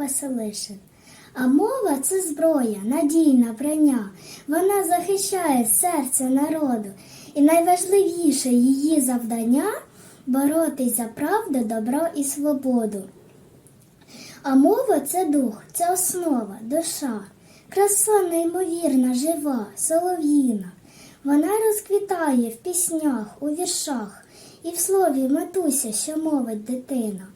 Василишин. А мова це зброя, надійна броня. Вона захищає серце народу. І найважливіше її завдання боротись за правду, добро і свободу. А мова це дух, це основа, душа, краса неймовірна, жива, солов'їна. Вона розквітає в піснях, у віршах і в слові матуся, що мовить дитина.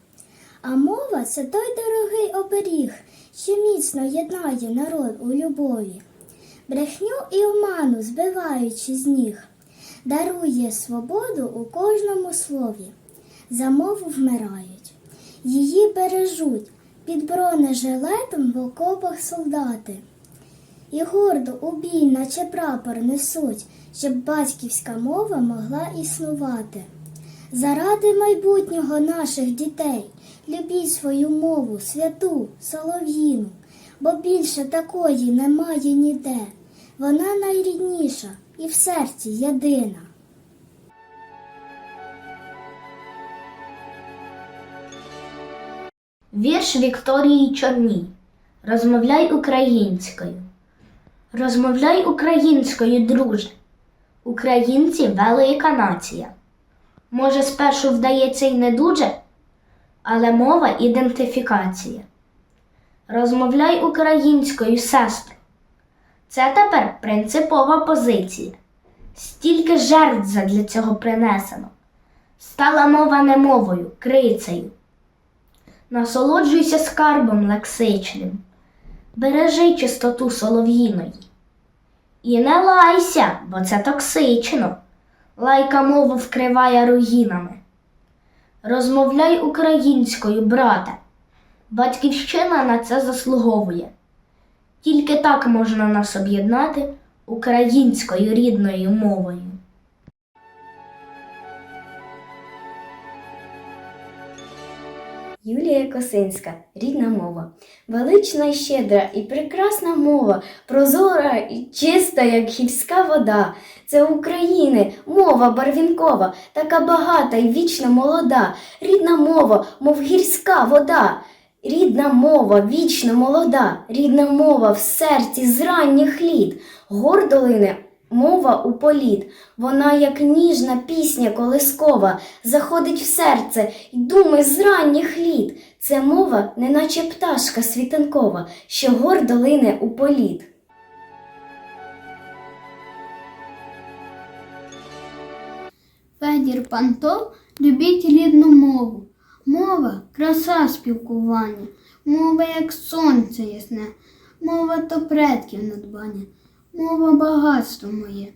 А мова це той дорогий оберіг, що міцно єднає народ у любові, брехню і оману збиваючи з ніг, дарує свободу у кожному слові. За мову вмирають, її бережуть під бронежилетом в окопах солдати. І гордо у бій, наче прапор несуть, щоб батьківська мова могла існувати. Заради майбутнього наших дітей любіть свою мову, святу, солов'їну, бо більше такої немає ніде. Вона найрідніша і в серці єдина. Вірш Вікторії Чорній. Розмовляй українською. Розмовляй українською, друже. Українці велика нація. Може, спершу вдається й не дуже, але мова ідентифікація. Розмовляй українською, сестро. Це тепер принципова позиція. Стільки жертв задля цього принесено. Стала мова не мовою, крицею. Насолоджуйся скарбом лексичним, бережи чистоту солов'їної. І не лайся, бо це токсично. Лайка мову вкриває руїнами. Розмовляй українською, брате. Батьківщина на це заслуговує. Тільки так можна нас об'єднати українською рідною мовою. Юлія Косинська, рідна мова, велична і щедра і прекрасна мова, прозора і чиста, як гірська вода. Це України, мова барвінкова, така багата і вічно молода. Рідна мова, мов гірська вода. Рідна мова, вічно молода, рідна мова в серці з ранніх літ, гордо лине мова у політ. Вона, як ніжна пісня колискова, заходить в серце й думи з ранніх літ. Це мова, неначе пташка світанкова, що гордо лине у політ. Федір Пантов любіть рідну мову. Мова краса спілкування, мова як сонце ясне, мова то предків надбання, мова багатство моє,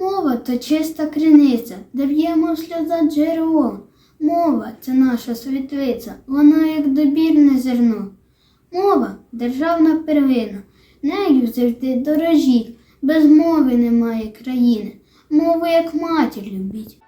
мова то чиста криниця, де б'ємо сльоза джерело. Мова це наша світлиця, вона як добірне зерно. Мова державна первина, нею завжди дорожіть, без мови немає країни. Мову як матір любіть.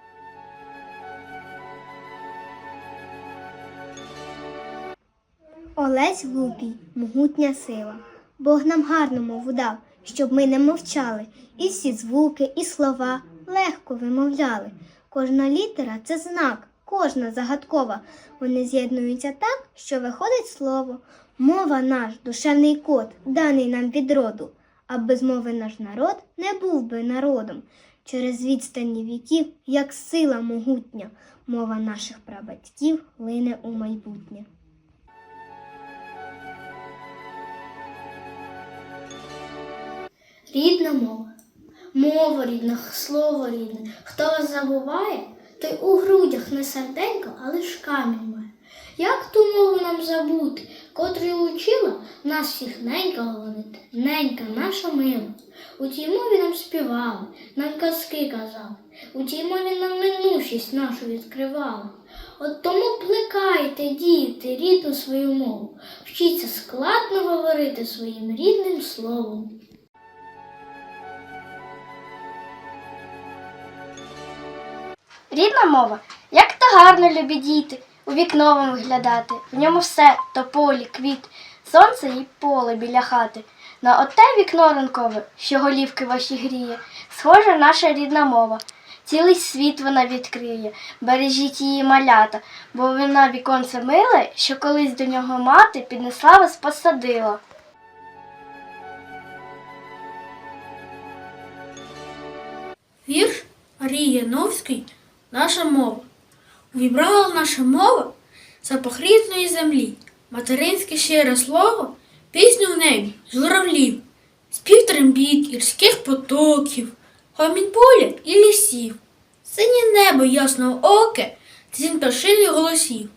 Олесь Лупій, могутня сила. Бог нам гарну мову дав, щоб ми не мовчали, і всі звуки, і слова легко вимовляли. Кожна літера це знак, кожна загадкова. Вони з'єднуються так, що виходить слово. Мова наш, душевний код, даний нам від роду. А без мови наш народ не був би народом. Через відстані віків, як сила могутня, мова наших прабатьків лине у майбутнє. Рідна мова. Мова рідна, слово рідне. Хто вас забуває, той у грудях не серденько, а лиш камінь має. Як ту мову нам забути, котрою учила нас всіх ненька говорити, ненька наша мила. У тій мові нам співали, нам казки казали, у тій мові нам минущість нашу відкривали. От тому плекайте, діти, рідну свою мову, вчіться складно говорити своїм рідним словом. Рідна мова, як то гарно любі діти, у вікно вам виглядати. В ньому все то полі, квіт, сонце і поле біля хати. На оте вікно ранкове, що голівки ваші гріє, схожа наша рідна мова. Цілий світ вона відкриє, бережіть її малята, бо вона віконце миле, що колись до нього мати піднесла вас посадила. Вірш Марії Яновської Наша мова. Увібрала наша мова запах рідної землі, материнське щире слово, пісню в небі, журавлів, спів трембіт гірських потоків, гомін поля і лісів, синє небо ясного оке, дзвін пташиних голосів.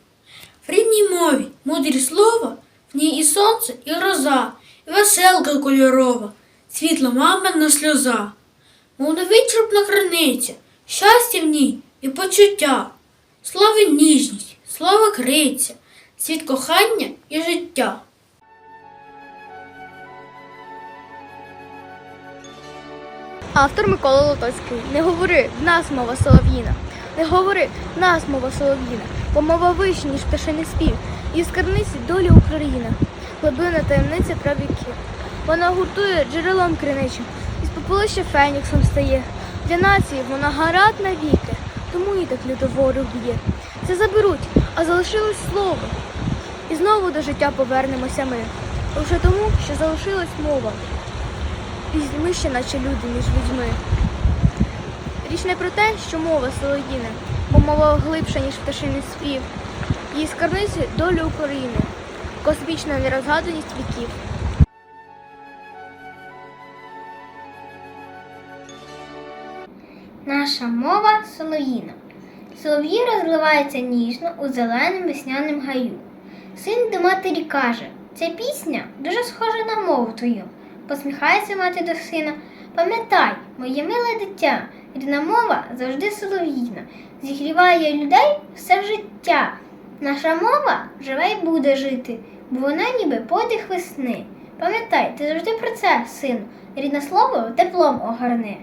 В рідній мові мудрі слова, в ній і сонце, і гроза, і веселка кольорова, світло мамина сльоза. Мов невичерпна криниця, щастя в ній і почуття, слава й ніжність, слава криця, світ кохання і життя. Автор Микола Лотоцький. Не говори, в нас мова солов'їна. Не говори, в нас мова солов'їна, бо мова вища, ніж пташиний спів, і з скарбниці долі Україна, глибина таємниця правіків. Вона гуртує джерелом криничим, із попелища феніксом стає. Для нації вона гарат навіки, тому і так лютоворог б'є. Це заберуть, а залишилось слово. І знову до життя повернемося ми. Лише тому, що залишилась мова. І ми ще наче люди між людьми. Річ не про те, що мова солов'їна, бо мова глибша, ніж пташиний спів. Її скарбниці долю України, космічна нерозгаданість віків. Наша мова солов'їна. Солов'ї розливається ніжно у зеленому весняному гаю. Син до матері каже: ця пісня дуже схожа на мову твою. Посміхається мати до сина. Пам'ятай, моє миле дитя, рідна мова завжди солов'їна, зігріває людей все життя. Наша мова живе й буде жити, бо вона ніби подих весни. Пам'ятай, ти завжди про це, сину, рідне слово теплом огорни.